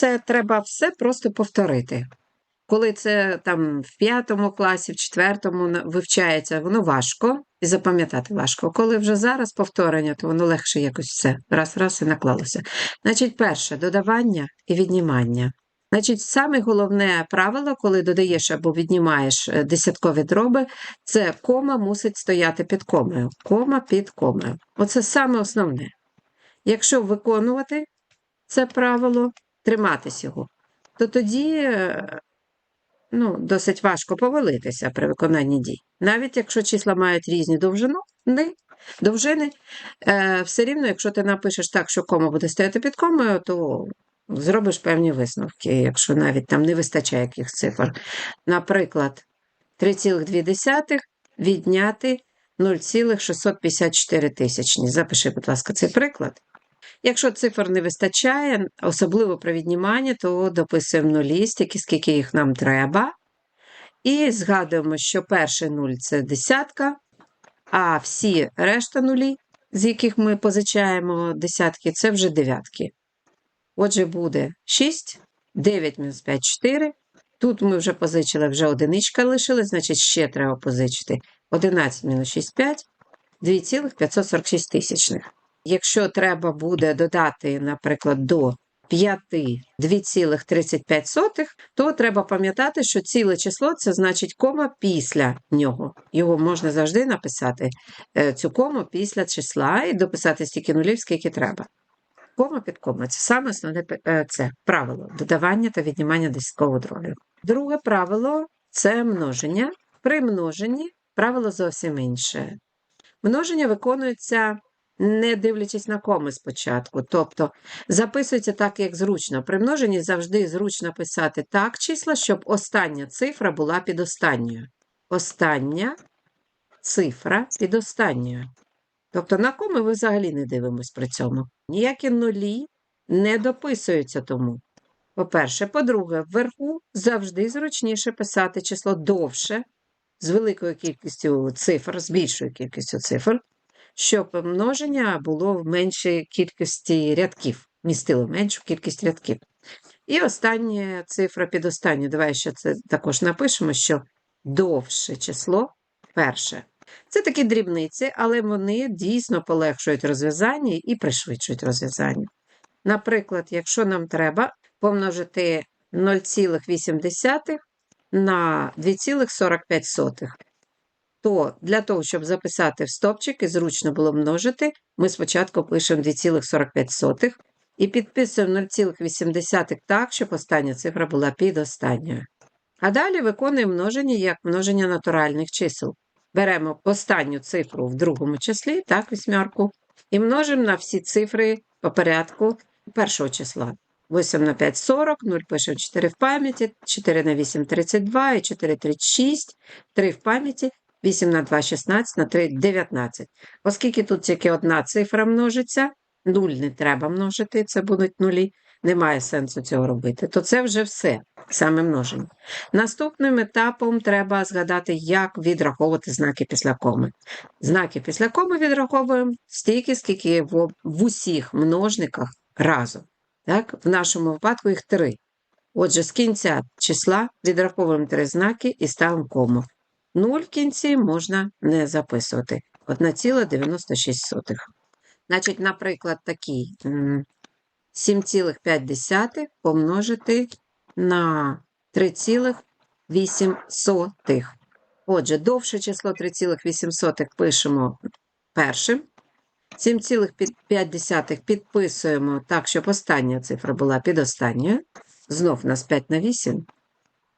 це треба все просто повторити. Коли це там в п'ятому класі, в четвертому вивчається, воно важко і запам'ятати важко. Коли вже зараз повторення, то воно легше якось все. Раз, раз і наклалося. Значить, перше додавання і віднімання. Значить, саме головне правило, коли додаєш або віднімаєш е, десяткові дроби, це кома мусить стояти під комою. Кома під комою. Оце саме основне. Якщо виконувати це правило, триматись його, то тоді ну, досить важко повалитися при виконанні дій. Навіть якщо числа мають різні довжину, не, довжини, е, все рівно, якщо ти напишеш так, що кома буде стояти під комою, то зробиш певні висновки, якщо навіть там не вистачає якихось цифр. Наприклад, 3,2 відняти 0,654 тисячні. Запиши, будь ласка, цей приклад. Якщо цифр не вистачає, особливо при відніманні, то дописуємо нулі, стільки, скільки їх нам треба. І згадуємо, що перший нуль це десятка, а всі решта нулі, з яких ми позичаємо десятки, це вже дев'ятки. Отже, буде 6, 9 мінус 5 – 4. Тут ми вже позичили, вже одиничка лишилась, значить ще треба позичити. 11 мінус 6 – 5, 2,546 тисячних. Якщо треба буде додати, наприклад, до 5 2,35, то треба пам'ятати, що ціле число це значить кома після нього. Його можна завжди написати, е, цю кому після числа і дописати стільки нулів, скільки треба. Кома під кома це саме основне е, це правило додавання та віднімання десяткових дробів. Друге правило це множення. При множенні правило зовсім інше. Множення виконується не дивлячись на коми спочатку. Тобто записується так, як зручно. При множенні завжди зручно писати так числа, щоб остання цифра була під останньою. Остання цифра під останньою. Тобто на коми ви взагалі не дивимось при цьому. Ніякі нулі не дописуються тому. По-перше, по-друге, вверху завжди зручніше писати число довше, з великою кількістю цифр, з більшою кількістю цифр, щоб множення було в меншій кількості рядків, містило меншу кількість рядків. І остання цифра під останню. Давай ще це також напишемо, що довше число перше. Це такі дрібниці, але вони дійсно полегшують розв'язання і пришвидшують розв'язання. Наприклад, якщо нам треба помножити 0,8 на 2,45, то для того, щоб записати в стопчик і зручно було множити, ми спочатку пишемо 2,45 і підписуємо 0,8 так, щоб остання цифра була під останньою. А далі виконуємо множення як множення натуральних чисел. Беремо останню цифру в другому числі, так, вісьмерку, і множимо на всі цифри по порядку першого числа. 8 на 5 – 40, 0 пишемо 4 в пам'яті, 4 на 8 – 32, і 4 – 36, 3 в пам'яті, 8 на 2 – 16, на 3 – 19. Оскільки тут тільки одна цифра множиться, 0 не треба множити, це будуть нулі, немає сенсу цього робити, то це вже все, саме множення. Наступним етапом треба згадати, як відраховувати знаки після коми. Знаки після коми відраховуємо стільки, скільки в, усіх множниках разом. Так? В нашому випадку їх три. Отже, з кінця числа відраховуємо три знаки і ставимо кому. Нуль в кінці можна не записувати. 1,96. Значить, наприклад, такий 7,5 помножити на 3,8. Отже, довше число 3,8 пишемо першим. 7,5 підписуємо так, щоб остання цифра була під останньою. Знов у нас 5 на 8.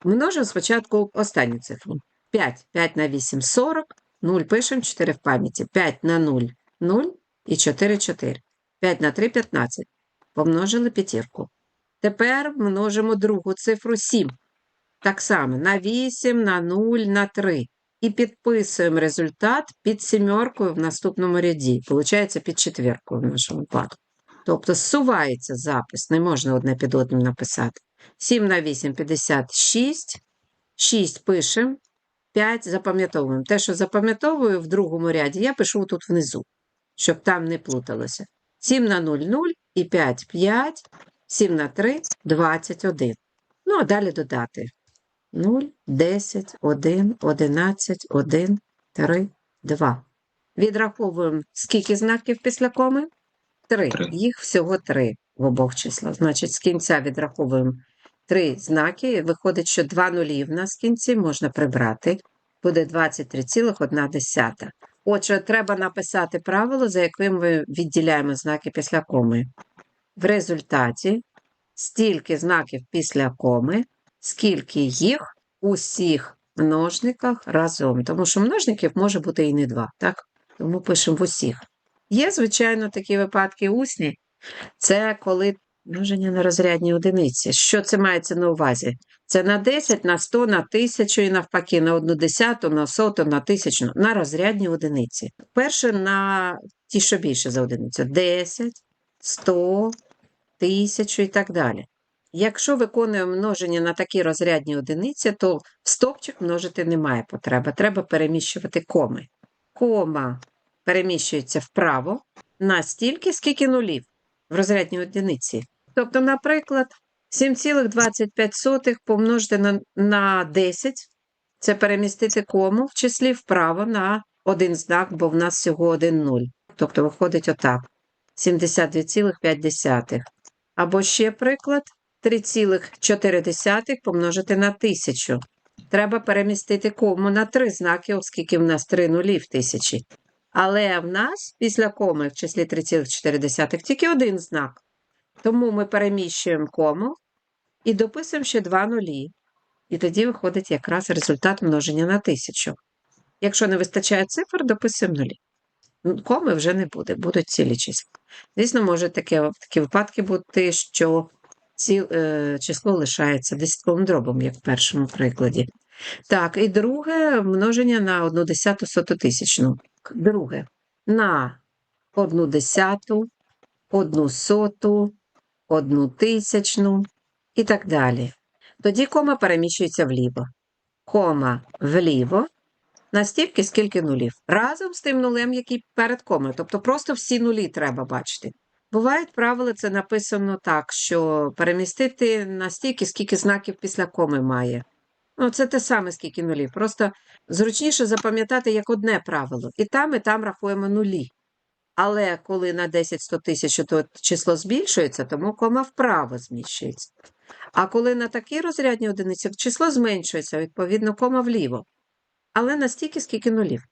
Множимо спочатку останню цифру. 5. 5 на 8 – 40. 0 пишемо, 4 в пам'яті. 5 на 0 – 0 і 4 – 4. 5 на 3 – 15. Помножили п'ятірку. Тепер множимо другу цифру 7. Так само на 8, на 0, на 3. І підписуємо результат під сімеркою в наступному ряді. Получається під четвіркою в нашому випадку. Тобто зсувається запис, не можна одне під одним написати. 7 на 8 – 56. 6 пишемо, 5 запам'ятовуємо. Те, що запам'ятовую в другому ряді, я пишу тут внизу, щоб там не плуталося. 7 на 0 – 0 і 5 – 5. 7 на 3 – 21. Ну, а далі додати 0, 10, 1, 11, 1, 3, 2. Відраховуємо скільки знаків після коми? Три. Три. Їх всього три в обох числах. Значить, з кінця відраховуємо три знаки. Виходить, що два нулі в нас в кінці можна прибрати. Буде 23,1. Отже, треба написати правило, за яким ми відділяємо знаки після коми. В результаті стільки знаків після коми, скільки їх у всіх множниках разом. Тому що множників може бути і не два, так? Тому пишемо в усіх. Є, звичайно, такі випадки усні. Це коли множення на розрядні одиниці. Що це мається на увазі? Це на 10, на 100, на 1000 і навпаки, на 1 десяту, на соту, на тисячну, на розрядні одиниці. Перше на ті, що більше за одиницю. 10, 100, 1000 і так далі. Якщо виконуємо множення на такі розрядні одиниці, то в стовпчик множити немає потреби. Треба переміщувати коми. Кома переміщується вправо настільки, скільки нулів в розрядній одиниці. Тобто, наприклад, 7,25 помножити на, на 10 – це перемістити кому в числі вправо на один знак, бо в нас всього один нуль. Тобто виходить отак: 72,5. Або ще приклад 3,4 помножити на 1000. Треба перемістити кому на три знаки, оскільки в нас три нулі в тисячі. Але в нас після коми в числі 3,4 тільки один знак. Тому ми переміщуємо кому і дописуємо ще два нулі. І тоді виходить якраз результат множення на тисячу. Якщо не вистачає цифр, дописуємо нулі. Ну, Коми вже не буде, будуть цілі числа. Звісно, може таке, такі випадки бути, що ці, е, число лишається десятковим дробом, як в першому прикладі. Так, і друге множення на одну десяту соту тисячну. Друге на одну десяту, одну соту, одну тисячну і так далі. Тоді кома переміщується вліво. Кома вліво настільки, скільки нулів. Разом з тим нулем, який перед комою. Тобто просто всі нулі треба бачити. Бувають правила, це написано так, що перемістити настільки, скільки знаків після коми має. Ну, це те саме, скільки нулів. Просто зручніше запам'ятати як одне правило. І там, і там рахуємо нулі. Але коли на 10-100 тисяч то число збільшується, тому кома вправо зміщується. А коли на такі розрядні одиниці число зменшується, відповідно, кома вліво. Але настільки, скільки нулів.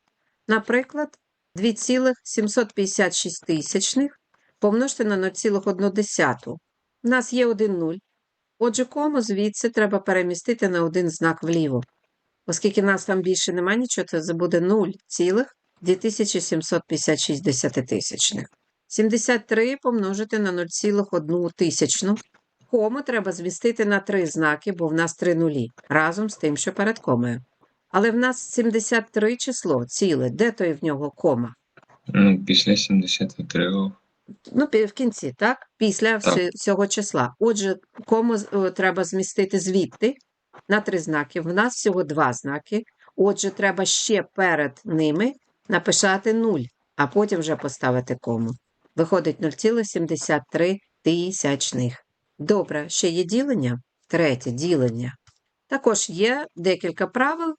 Наприклад, 2,756 тисячних помножте на 0,1. У нас є один нуль. Отже, кому звідси треба перемістити на один знак вліво. Оскільки нас там більше немає нічого, це буде 0,2756 десятитисячних. 73 помножити на 0,1 тисячну. Кому треба змістити на три знаки, бо в нас три нулі, разом з тим, що перед комою. Але в нас 73 число ціле. Де той в нього кома? Ну, після 73 Ну, в кінці, так? Після Так. цього числа. Отже, кому треба змістити звідти на три знаки. В нас всього два знаки. Отже, треба ще перед ними написати 0, а потім вже поставити кому. Виходить 0,73 тисячних. Добре, ще є ділення. Третє ділення. Також є декілька правил,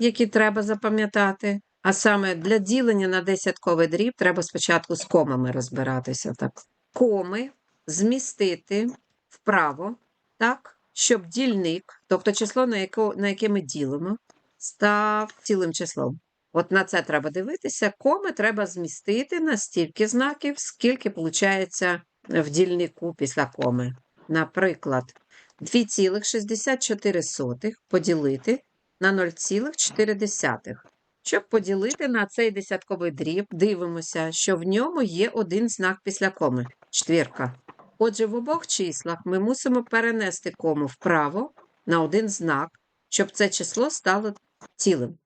які треба запам'ятати. А саме для ділення на десятковий дріб треба спочатку з комами розбиратися. Так. Коми змістити вправо, так, щоб дільник, тобто число, на, яко, на яке ми ділимо, став цілим числом. От на це треба дивитися. Коми треба змістити на стільки знаків, скільки виходить в дільнику після коми. Наприклад, 2,64 поділити на 0,4. Щоб поділити на цей десятковий дріб, дивимося, що в ньому є один знак після коми – четвірка. Отже, в обох числах ми мусимо перенести кому вправо на один знак, щоб це число стало цілим.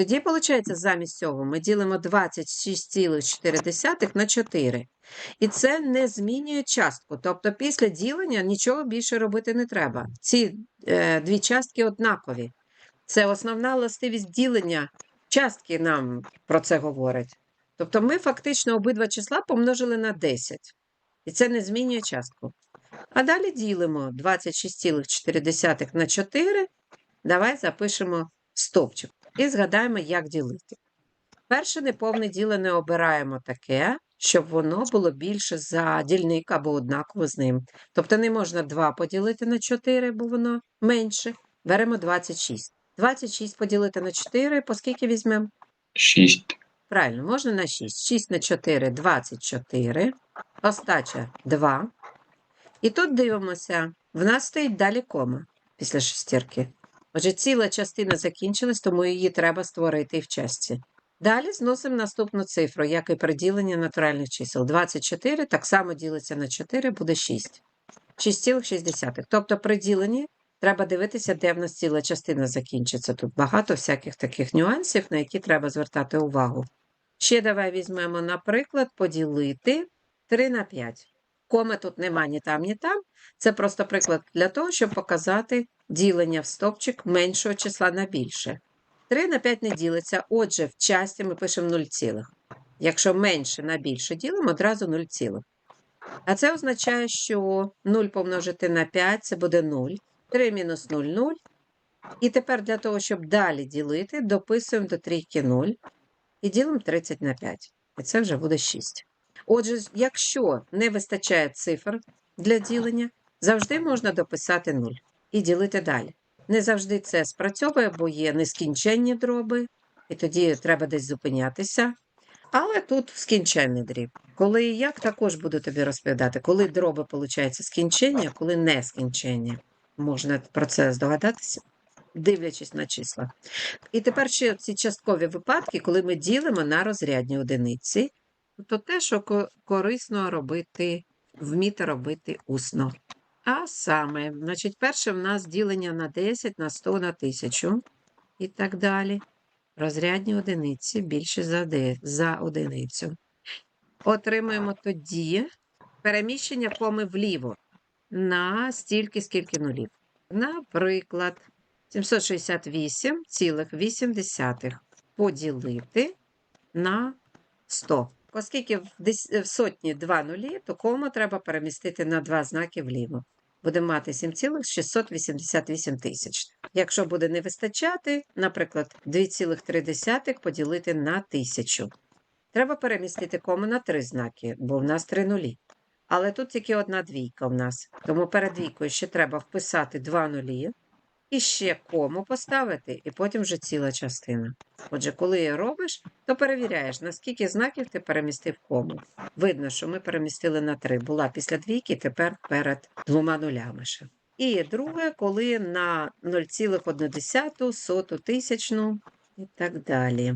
Тоді, виходить, замість цього ми ділимо 26,4 на 4. І це не змінює частку. Тобто після ділення нічого більше робити не треба. Ці е, дві частки однакові. Це основна властивість ділення. Частки нам про це говорять. Тобто ми фактично обидва числа помножили на 10. І це не змінює частку. А далі ділимо 26,4 на 4. Давай запишемо стовпчик і згадаємо, як ділити. Перше неповне ділене обираємо таке, щоб воно було більше за дільник або однаково з ним. Тобто не можна 2 поділити на 4, бо воно менше. Беремо 26. 26 поділити на 4, по скільки візьмемо? 6. Правильно, можна на 6. 6 на 4 – 24. Остача 2. І тут дивимося, в нас стоїть далі кома після шестірки. Отже, ціла частина закінчилась, тому її треба створити і в часті. Далі зносимо наступну цифру, як і при діленні натуральних чисел. 24 так само ділиться на 4, буде 6. 6,6. Тобто при діленні треба дивитися, де в нас ціла частина закінчиться. Тут багато всяких таких нюансів, на які треба звертати увагу. Ще давай візьмемо, наприклад, поділити 3 на 5. Коми тут нема ні там, ні там. Це просто приклад для того, щоб показати ділення в стопчик меншого числа на більше. 3 на 5 не ділиться, отже, в часті ми пишемо 0 цілих. Якщо менше на більше ділимо, одразу 0 цілих. А це означає, що 0 помножити на 5 це буде 0. 3 мінус 0 – 0. І тепер для того, щоб далі ділити, дописуємо до трійки 0 і ділимо 30 на 5. І це вже буде 6. Отже, якщо не вистачає цифр для ділення, завжди можна дописати 0 і ділити далі. Не завжди це спрацьовує, бо є нескінченні дроби, і тоді треба десь зупинятися. Але тут скінченний дріб. Коли і як, також буду тобі розповідати, коли дроби, виходить, скінченні, а коли не скінченні. Можна про це здогадатися, дивлячись на числа. І тепер ще ці часткові випадки, коли ми ділимо на розрядні одиниці, то те, що корисно робити, вміти робити усно. А саме, значить, перше в нас ділення на 10, на 100, на 1000 і так далі. Розрядні одиниці більше за, де, за одиницю. Отримуємо тоді переміщення коми вліво на стільки, скільки нулів. Наприклад, 768,8 поділити на 100. Оскільки в, сотні два нулі, то кому треба перемістити на два знаки вліво. Будемо мати 7,688 тисяч. Якщо буде не вистачати, наприклад, 2,3 поділити на 1000. Треба перемістити кому на три знаки, бо в нас три нулі. Але тут тільки одна двійка в нас. Тому перед двійкою ще треба вписати два нулі, і ще кому поставити, і потім вже ціла частина. Отже, коли робиш, то перевіряєш, наскільки знаків ти перемістив кому. Видно, що ми перемістили на 3. Була після двійки, тепер перед двома нулями ще. І друге, коли на 0,1, соту тисячну і так далі.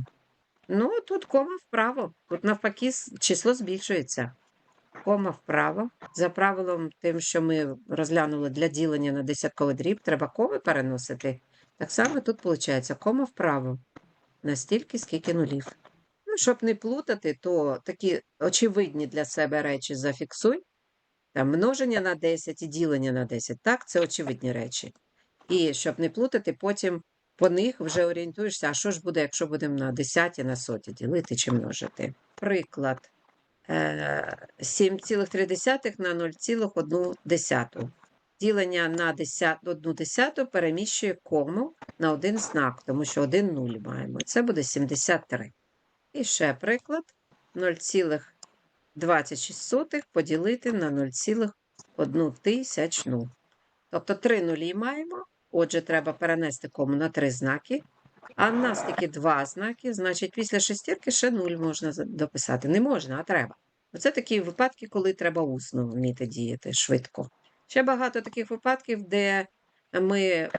Ну, тут кома вправо. Тут навпаки число збільшується. Кома вправо. За правилом тим, що ми розглянули для ділення на десятковий дріб, треба коми переносити. Так само тут виходить кома вправо. Настільки, скільки нулів. Ну, щоб не плутати, то такі очевидні для себе речі зафіксуй. Там множення на 10 і ділення на 10. Так, це очевидні речі. І щоб не плутати, потім по них вже орієнтуєшся, а що ж буде, якщо будемо на 10 на соті ділити чи множити. Приклад. Е, 7,3 на 0,1. Ділення на 10, 1 десяту переміщує кому на один знак, тому що 1 нуль маємо. Це буде 73. І ще приклад. 0,26 поділити на 0,1 тисячну. Тобто 3 нулі маємо. Отже, треба перенести кому на 3 знаки. А в нас тільки 2 знаки, значить, після шестірки ще 0 можна дописати. Не можна, а треба. Оце такі випадки, коли треба усно вміти діяти швидко. Ще багато таких випадків, де ми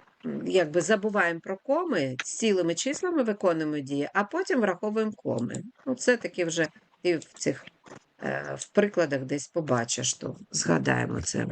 якби забуваємо про коми, цілими числами виконуємо дії, а потім враховуємо коми. Ну, це таки вже ти в цих е, в прикладах десь побачиш, то згадаємо це.